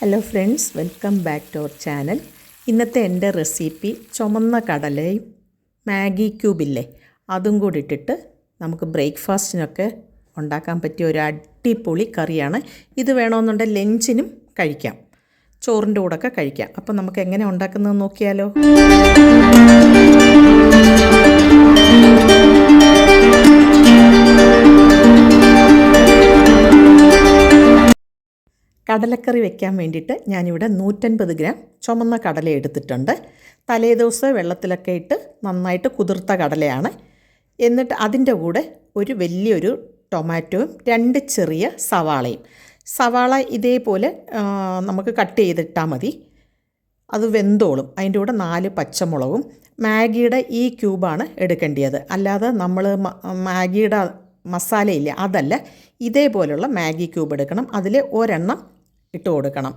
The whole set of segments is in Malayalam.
Hello friends welcome back to our channel ഇന്നത്തെ എന്റെ റെസിപ്പി ചുമന്ന കടലയും മാഗി ക്യൂബില്ലേ അതും കൂടി ഇട്ടിട്ട് നമുക്ക് ബ്രേക്ക്ഫാസ്റ്റിനൊക്കെ ഉണ്ടാക്കാൻ പറ്റിയ ഒരു അടിപൊളി കറിയാണ്. ഇത് വേണമെന്നുണ്ടെങ്കിൽ ലഞ്ചിനും കഴിക്കാം. ചോറിന്റെ കൂടെയൊക്കെ കഴിക്കാം. അപ്പോൾ നമുക്ക് എങ്ങനെ ഉണ്ടാക്കുന്നത് നോക്കിയാലോ? കടലക്കറി വെക്കാൻ വേണ്ടിയിട്ട് ഞാനിവിടെ നൂറ്റൻപത് ഗ്രാം ചുമന്ന കടല എടുത്തിട്ടുണ്ട്. തലേദിവസം വെള്ളത്തിലൊക്കെ ഇട്ട് നന്നായിട്ട് കുതിർത്ത കടലയാണ്. എന്നിട്ട് അതിന്റെ കൂടെ ഒരു വലിയൊരു ടൊമാറ്റോയും രണ്ട് ചെറിയ സവാളയും. സവാള ഇതേപോലെ നമുക്ക് കട്ട് ചെയ്തിട്ടാൽ മതി. അത് വെന്തോളും. അതിന്റെ കൂടെ നാല് പച്ചമുളകും. മാഗിയുടെ ഈ ക്യൂബാണ് എടുക്കേണ്ടത് അല്ലാതെ നമ്മൾ മാഗിയുടെ മസാലയില്ല. അതല്ല ഇതേപോലുള്ള മാഗി ക്യൂബ് എടുക്കണം. അതിൽ ഒരെണ്ണം ഇട്ട് കൊടുക്കണം.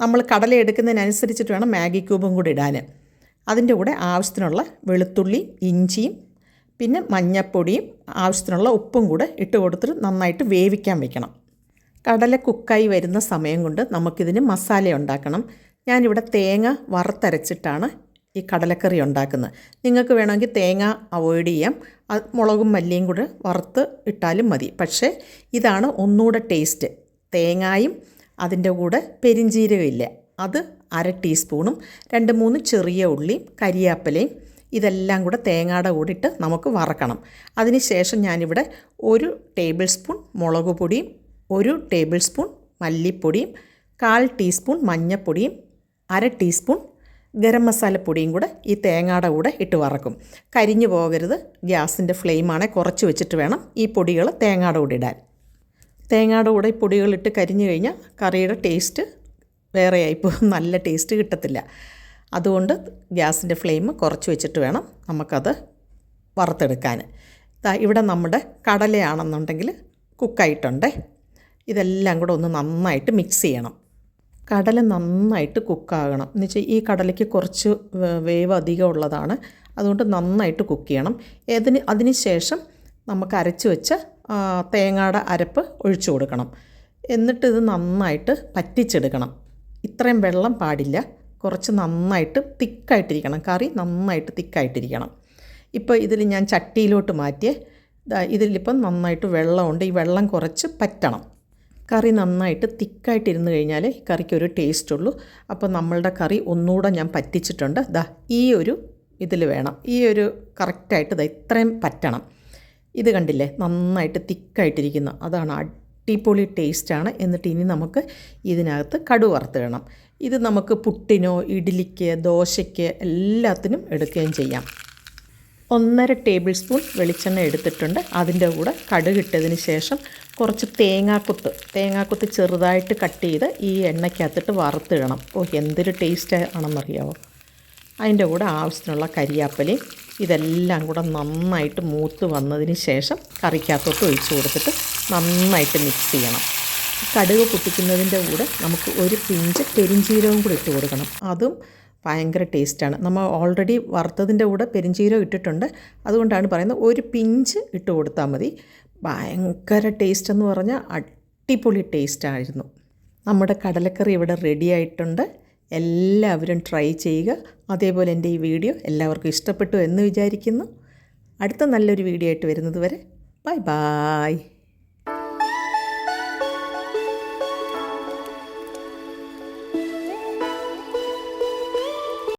നമ്മൾ കടല എടുക്കുന്നതിനനുസരിച്ചിട്ട് വേണം മാഗി ക്യൂബും കൂടി ഇടാൻ. അതിന്റെ കൂടെ ആവശ്യത്തിനുള്ള വെളുത്തുള്ളി ഇഞ്ചിയും പിന്നെ മഞ്ഞപ്പൊടിയും ആവശ്യത്തിനുള്ള ഉപ്പും കൂടെ ഇട്ട് കൊടുത്തിട്ട് നന്നായിട്ട് വേവിക്കാൻ വെക്കണം. കടല കുക്കായി വരുന്ന സമയം കൊണ്ട് നമുക്കിതിന് മസാല ഉണ്ടാക്കണം. ഞാനിവിടെ തേങ്ങ വറുത്തരച്ചിട്ടാണ് ഈ കടലക്കറി ഉണ്ടാക്കുന്നത്. നിങ്ങൾക്ക് വേണമെങ്കിൽ തേങ്ങ അവോയ്ഡ് ചെയ്യാം. മുളകും മല്ലിയും കൂടെ വറുത്ത് ഇട്ടാലും മതി. പക്ഷേ ഇതാണ് ഒന്നുകൂടെ ടേസ്റ്റ്. തേങ്ങായും അതിന്റെ കൂടെ പെരിഞ്ചീരകമില്ല അത് അര ടീസ്പൂണും രണ്ട് മൂന്ന് ചെറിയ ഉള്ളിയും കരിയാപ്പലയും ഇതെല്ലാം കൂടെ തേങ്ങയുടെ കൂടെ ഇട്ട് നമുക്ക് വറക്കണം. അതിനുശേഷം ഞാനിവിടെ ഒരു ടേബിൾ സ്പൂൺ മുളക് പൊടിയും ഒരു ടേബിൾ സ്പൂൺ മല്ലിപ്പൊടിയും കാൽ ടീസ്പൂൺ മഞ്ഞൾപ്പൊടിയും അര ടീസ്പൂൺ ഗരം മസാലപ്പൊടിയും കൂടെ ഈ തേങ്ങയുടെ കൂടെ ഇട്ട് വറക്കും. കരിഞ്ഞു പോകരുത്. ഗ്യാസിന്റെ ഫ്ലെയിമാണെ കുറച്ച് വെച്ചിട്ട് വേണം ഈ പൊടികൾ തേങ്ങയുടെ കൂടെ ഇടാൻ. തേങ്ങയുടെ കൂടെ പൊടികളിട്ട് കരിഞ്ഞു കഴിഞ്ഞാൽ കറിയുടെ ടേസ്റ്റ് വേറെ ആയിപ്പോകും നല്ല ടേസ്റ്റ് കിട്ടത്തില്ല. അതുകൊണ്ട് ഗ്യാസിന്റെ ഫ്ലെയിം കുറച്ച് വെച്ചിട്ട് വേണം നമുക്കത് വറുത്തെടുക്കാൻ. ഇവിടെ നമ്മുടെ കടലയാണെന്നുണ്ടെങ്കിൽ കുക്കായിട്ടുണ്ട്. ഇതെല്ലാം കൂടെ ഒന്ന് നന്നായിട്ട് മിക്സ് ചെയ്യണം. കടല നന്നായിട്ട് കുക്കാകണം. എന്ന് വെച്ചാൽ ഈ കടലയ്ക്ക് കുറച്ച് വേവ് അധികം ഉള്ളതാണ്. അതുകൊണ്ട് നന്നായിട്ട് കുക്ക് ചെയ്യണം. ഏതിന് അതിന് ശേഷം നമുക്ക് അരച്ച് വെച്ച തേങ്ങയുടെ അരപ്പ് ഒഴിച്ചു കൊടുക്കണം. എന്നിട്ട് ഇത് നന്നായിട്ട് പറ്റിച്ചെടുക്കണം. ഇത്രയും വെള്ളം പാടില്ല. കുറച്ച് നന്നായിട്ട് തിക്കായിട്ടിരിക്കണം. കറി നന്നായിട്ട് തിക്കായിട്ടിരിക്കണം. ഇപ്പോൾ ഇതിൽ ഞാൻ ചട്ടിയിലോട്ട് മാറ്റിയേ. ഇതിലിപ്പം നന്നായിട്ട് വെള്ളമുണ്ട്. ഈ വെള്ളം കുറച്ച് പറ്റണം. കറി നന്നായിട്ട് തിക്കായിട്ടിരുന്ന് കഴിഞ്ഞാൽ ഈ കറിക്ക് ഒരു ടേസ്റ്റ് ഉള്ളൂ. അപ്പോൾ നമ്മളുടെ കറി ഒന്നുകൂടെ ഞാൻ പറ്റിച്ചിട്ടുണ്ട്. ദാ ഈ ഒരു ഇതിൽ വേണം. ഈ ഒരു കറക്റ്റായിട്ട് ദാ ഇത്രയും പറ്റണം. ഇത് കണ്ടില്ലേ? നന്നായിട്ട് തിക്കായിട്ടിരിക്കുന്നു. അതാണ് അടിപൊളി ടേസ്റ്റാണ്. എന്നിട്ട് ഇനി നമുക്ക് ഇതിനകത്ത് കടു വറുത്തിടണം. ഇത് നമുക്ക് പുട്ടിനോ ഇഡ്ഡലിക്ക് ദോശയ്ക്ക് എല്ലാത്തിനും എടുക്കുകയും ചെയ്യാം. ഒന്നര ടേബിൾ സ്പൂൺ വെളിച്ചെണ്ണ എടുത്തിട്ടുണ്ട്. അതിന്റെ കൂടെ കടു കടുകിട്ടതിന് ശേഷം കുറച്ച് തേങ്ങാക്കൊത്ത്. തേങ്ങാക്കൊത്ത് ചെറുതായിട്ട് കട്ട് ചെയ്ത് ഈ എണ്ണയ്ക്കകത്തിട്ട് വറുത്തിടണം. ഓ എന്തൊരു ടേസ്റ്റ് ആണെന്നറിയാമോ അതിന്റെ കൂടെ ആവശ്യത്തിനുള്ള കരിയാപ്പലയും ഇതെല്ലാം കൂടെ നന്നായിട്ട് മൂത്ത് വന്നതിന് ശേഷം കറിക്കകത്തോട്ട് ഒഴിച്ച് കൊടുത്തിട്ട് നന്നായിട്ട് മിക്സ് ചെയ്യണം. കടുക് പൊട്ടിക്കുന്നതിന്റെ കൂടെ നമുക്ക് ഒരു പിഞ്ച് പെരിഞ്ചീരവും കൂടി ഇട്ട് കൊടുക്കണം. അതും ഭയങ്കര ടേസ്റ്റാണ് നമ്മൾ ഓൾറെഡി വറുത്തതിന്റെ കൂടെ പെരിഞ്ചീരകം ഇട്ടിട്ടുണ്ട്. അതുകൊണ്ടാണ് പറയുന്നത് ഒരു പിഞ്ച് ഇട്ട് കൊടുത്താൽ മതി. ഭയങ്കര ടേസ്റ്റ് എന്ന് പറഞ്ഞാൽ അടിപൊളി ടേസ്റ്റായിരുന്നു നമ്മുടെ കടലക്കറി ഇവിടെ റെഡി ആയിട്ടുണ്ട്. എല്ലാവരും ട്രൈ ചെയ്യുക. അതേപോലെ എന്റെ ഈ വീഡിയോ എല്ലാവർക്കും ഇഷ്ടപ്പെട്ടു എന്ന് വിചാരിക്കുന്നു. അടുത്ത നല്ലൊരു വീഡിയോ ആയിട്ട് വരുന്നത് വരെ. Bye bye